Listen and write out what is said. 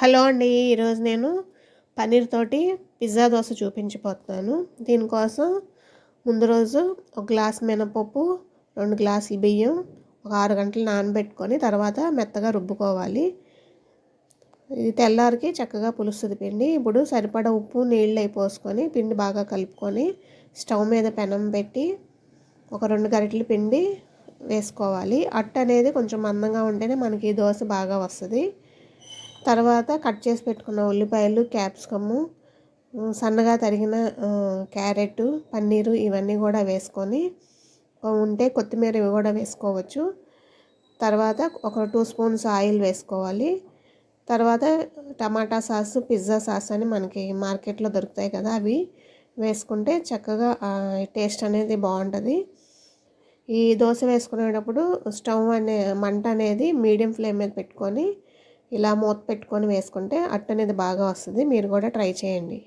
Hello అండి ఈరోజు నేను పన్నీర్ తోటి పిజ్జా దోశ చూపించిపోతున్నాను దీనికోసం ముందు రోజు ఒక గ్లాస్ మినపప్పు రెండు గ్లాసులు బియ్యం ఒక ఆరు గంటలు నానబెట్టుకొని తర్వాత మెత్తగా రుబ్బుకోవాలి. ఇది తెల్లారికి చక్కగా పులుస్తుంది పిండి. ఇప్పుడు సరిపడా ఉప్పు నీళ్ళు అయిపోసుకొని పిండి బాగా కలుపుకొని స్టవ్ మీద పెనం పెట్టి ఒక రెండు గరిటలు పిండి వేసుకోవాలి. అట్ట అనేది కొంచెం మందంగా ఉంటేనే మనకి దోశ బాగా వస్తుంది. తర్వాత కట్ చేసి పెట్టుకున్న ఉల్లిపాయలు క్యాప్సికము సన్నగా తరిగిన క్యారెట్ పన్నీరు ఇవన్నీ కూడా వేసుకొని ఉంటే కొత్తిమీర ఇవి కూడా వేసుకోవచ్చు. తర్వాత ఒక టూ స్పూన్స్ ఆయిల్ వేసుకోవాలి. తర్వాత టమాటా సాస్ పిజ్జా సాస్ అని మనకి మార్కెట్లో దొరుకుతాయి కదా అవి వేసుకుంటే చక్కగా టేస్ట్ అనేది బాగుంటుంది. ఈ దోశ వేసుకునేటప్పుడు స్టవ్ అనే మంట అనేది మీడియం ఫ్లేమ్ మీద పెట్టుకొని ఇలా మూత పెట్టుకొని వేసుకుంటే అట్టు అనేది బాగా వస్తుంది. మీరు కూడా ట్రై చేయండి.